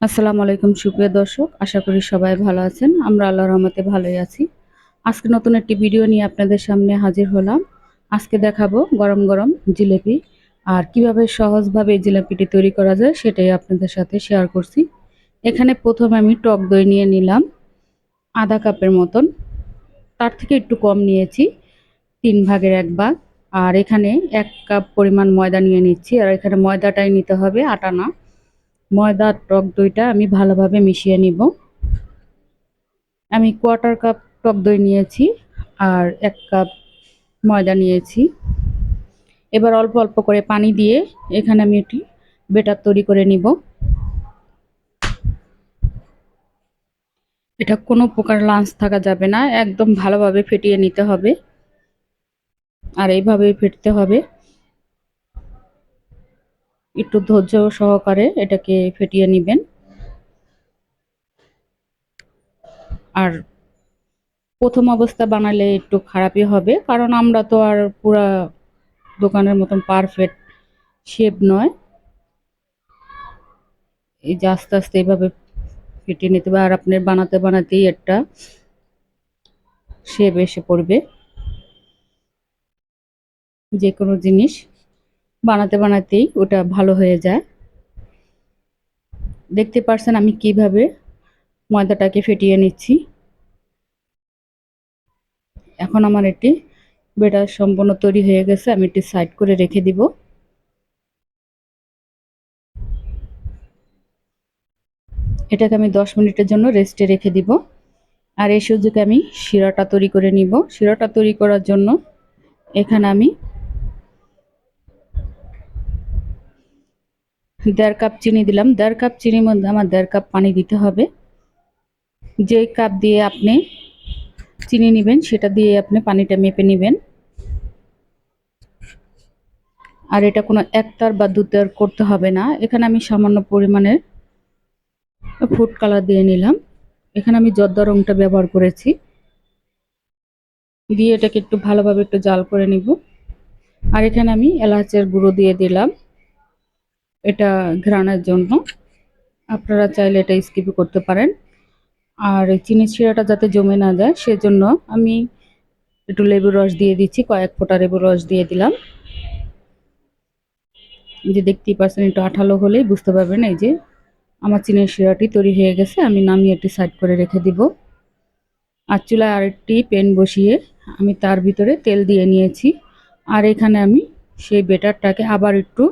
আসসালামু আলাইকুম, সুপ্রিয় দর্শক। আশা করি সবাই ভালো আছেন। আমরা আল্লাহর রহমতে ভালোই আছি। আজকে নতুন একটি ভিডিও নিয়ে আপনাদের সামনে হাজির হলাম। আজকে দেখাবো গরম গরম জিলেপি আর কীভাবে সহজভাবে এই জিলাপিটি তৈরি করা যায় সেটাই আপনাদের সাথে শেয়ার করছি। এখানে প্রথমে আমি টক দই নিয়ে নিলাম, আধা কাপের মতন। তার থেকে একটু কম নিয়েছি, তিন ভাগের এক ভাগ। আর এখানে এক কাপ পরিমাণ ময়দা নিয়ে নিচ্ছি। আর এখানে ময়দাটাই নিতে হবে আটা না ময়দার টক দইটা আমি ভালোভাবে মিশিয়ে নিব। আমি কোয়ার্টার কাপ টক দই নিয়েছি আর এক কাপ ময়দা নিয়েছি। এবার অল্প অল্প করে পানি দিয়ে এখানে আমি একটি বেটার তৈরি করে নিব। এটা কোনো প্রকার লাঞ্চ থাকা যাবে না, একদম ভালোভাবে ফেটিয়ে নিতে হবে। আর এইভাবেই ফেটতে হবে। একটু ধৈর্য সহকারে এটাকে ফেটিয়ে নেবেন। আর প্রথম অবস্থা বানালে একটু খারাপই হবে, কারণ আমরা তো আর পুরা দোকানের মতন পারফেক্ট শেপ নয়। এই যে আস্তে আস্তে এইভাবে ফেটিয়ে নিতে হবে, আর আপনার বানাতে বানাতেই একটা শেপ এসে পড়বে। যে কোনো জিনিস বানাতে বানাতেই ওটা ভালো হয়ে যায়। দেখতে পারছেন আমি কীভাবে ময়দাটাকে ফেটিয়ে নিচ্ছি। এখন আমার এটি বেটার সম্পূর্ণ তৈরি হয়ে গেছে, আমি এটি সাইড করে রেখে দিব। এটাকে আমি দশ মিনিটের জন্য রেস্টে রেখে দিব। আর এই সুযোগে আমি শিরাটা তৈরি করে নিব। শিরাটা তৈরি করার জন্য এখানে আমি দেড় কাপ চিনি দিলাম। দেড় কাপ চিনির মধ্যে আমার দেড় কাপ পানি দিতে হবে। যে কাপ দিয়ে আপনি চিনি নেবেন, সেটা দিয়ে আপনি পানিটা মেপে নেবেন। আর এটা কোনো একটার বা দুটার করতে হবে না। এখানে আমি সামান্য পরিমাণের ফুড কালার দিয়ে নিলাম। এখানে আমি জর্দা রংটা ব্যবহার করেছি। দিয়ে এটাকে একটু ভালোভাবে একটু জাল করে নিব। আর এখানে আমি এলাচের গুঁড়ো দিয়ে দিলাম। এটা ঘ্রাণের জন্য। আপনারা চাইলে এটা স্কিপ করতে পারেন। আর চিনি শিরাটা যাতে জমে না যায়, সেজন্য আমি একটু লেবুর রস দিয়ে দিচ্ছি, কয়েক ফোঁটা লেবুর রস দিয়ে দিলাম। যে দেখতেই পারছেন একটু আঠালো হলেই বুঝতে পারবেন, এই যে আমার চিনের শিরাটি তৈরি হয়ে গেছে, আমি নামিয়ে একটি সাইড করে রেখে দিব। আর চুলায় আরেকটি প্যান বসিয়ে আমি তার ভিতরে তেল দিয়ে নিয়েছি। আর এখানে আমি সেই বেটারটাকে আবার একটু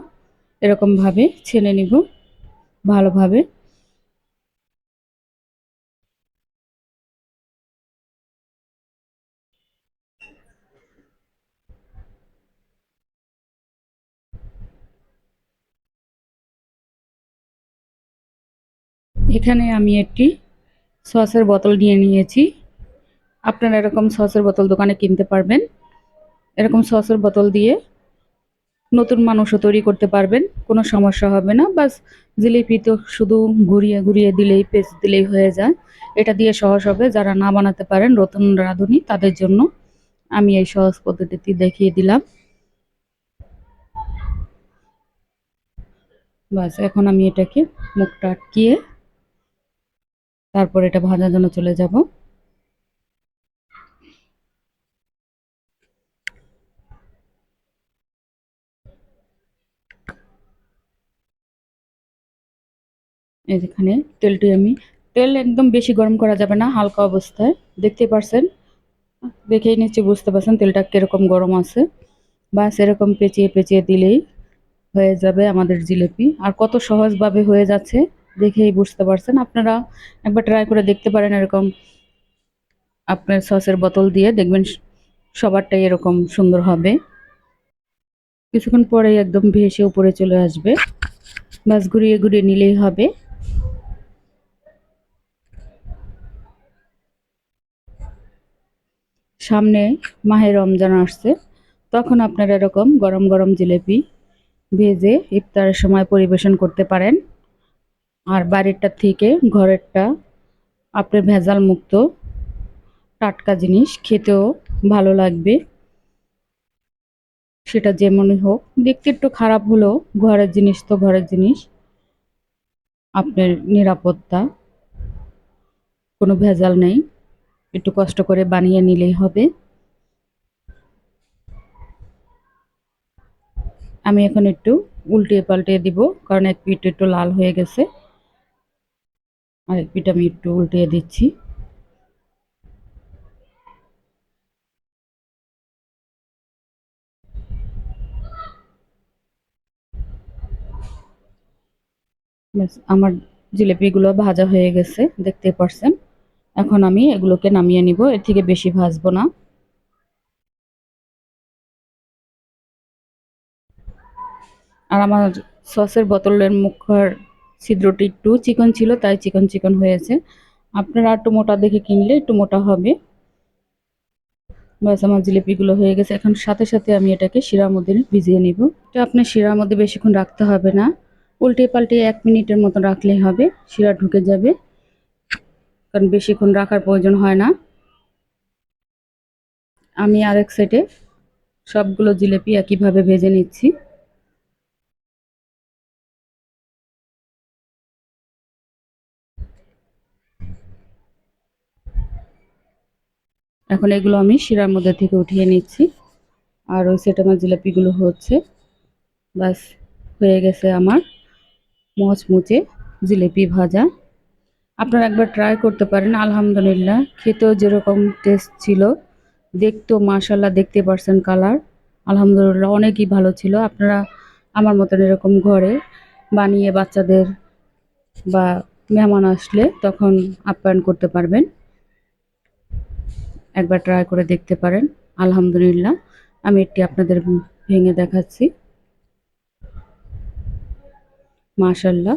এরকমভাবে ছেনে নিব, ভালোভাবে। এখানে আমি একটি সসের বোতল নিয়ে নিয়েছি। আপনারা এরকম সসের বোতল দোকানে কিনতে পারবেন। এরকম সসের বোতল দিয়ে নতুন মানুষও তৈরি করতে পারবেন, কোনো সমস্যা হবে না। বাস জিলিপি তো শুধু ঘুরিয়ে ঘুরিয়ে দিলেই পেস্ট দিলেই হয়ে যায়। এটা দিয়ে সহজ হবে, যারা না বানাতে পারেন নতুন রাঁধুনি, তাদের জন্য আমি এই সহজ পদ্ধতিটি দেখিয়ে দিলাম। বাস, এখন আমি এটাকে মুখটা আটকিয়ে তারপর এটা ভাজার জন্য চলে যাব। এখানে তেলটি আমি, তেল একদম বেশি গরম করা যাবে না, হালকা অবস্থায়। দেখতে পারছেন? দেখেই নিশ্চয়ই বুঝতে পারছেন তেলটা কীরকম গরম আছে। বাস এরকম পেঁচিয়ে পেঁচিয়ে দিলেই হয়ে যাবে আমাদের জিলেপি। আর কত সহজভাবে হয়ে যাচ্ছে দেখেই বুঝতে পারছেন। আপনারা একবার ট্রাই করে দেখতে পারেন এরকম। আপনার সসের বোতল দিয়ে দেখবেন সবারটাই এরকম সুন্দর হবে। কিছুক্ষণ পরেই একদম ভেসে উপরে চলে আসবে। বাস ঘুরিয়ে ঘুরিয়ে নিলেই হবে। সামনে মাহে রমজান আসছে, তখন আপনারা এরকম গরম গরম জিলেপি ভেজে ইফতারের সময় পরিবেশন করতে পারেন। আর বাড়িরটা থেকে ঘরেরটা আপনার ভেজাল মুক্ত টাটকা জিনিস খেতেও ভালো লাগবে। সেটা যেমনই হোক, দেখতে একটু খারাপ হলেও ঘরের জিনিস তো ঘরের জিনিস। আপনার নিরাপত্তা, কোনো ভেজাল নেই। একটু কষ্ট করে বানিয়ে নিলেই হবে। আমি এখন একটু উল্টিয়ে পাল্টিয়ে দিব, কারণ এক পিঠ একটু লাল হয়ে গেছে। আর এক পিঠ আমি একটু উল্টিয়ে দিচ্ছি। আমার জিলিপিগুলো ভাজা হয়ে গেছে, দেখতে পারছেন? এখন আমি এগুলোকে নামিয়ে নিব, এর থেকে বেশি ভাজবো না। আর আমার সসের বোতলের মুখের ছিদ্রটি একটু চিকন ছিল, তাই চিকন চিকন হয়েছে। আপনারা একটু মোটা দেখে কিনলে একটু মোটা হবে। ব্যাস, আমার জিলিপিগুলো হয়ে গেছে। এখন সাথে সাথে আমি এটাকে শিরার মধ্যে ভিজিয়ে নিব। এটা আপনার শিরার মধ্যে বেশিক্ষণ রাখতে হবে না। উল্টে পাল্টে এক মিনিটের মতো রাখলেই হবে, শিরা ঢুকে যাবে। কারণ বেশিক্ষণ রাখার প্রয়োজন হয় না। আমি আরেক সাইডে সবগুলো জিলিপি একইভাবে ভেজে নিচ্ছি। এখন এগুলো আমি শিরার মধ্যে থেকে উঠিয়ে নিচ্ছি। আর ওই সেট আমার জিলাপিগুলো হচ্ছে। বাস হয়ে গেছে আমার মচমুচে জিলেপি ভাজা। আপনারা একবার ট্রাই করতে পারেন, আলহামদুলিল্লাহ। খেতেও যেরকম টেস্ট ছিল, দেখতেও মাশাল্লাহ দেখতে পারছেন কালার আলহামদুলিল্লাহ অনেকই ভালো ছিল। আপনারা আমার মতন এরকম ঘরে বানিয়ে বাচ্চাদের বা মেহমান আসলে তখন আপ্যায়ন করতে পারবেন। একবার ট্রাই করে দেখতে পারেন। আলহামদুলিল্লাহ, আমি এটি আপনাদের ভেঙে দেখাচ্ছি। মাশাল্লাহ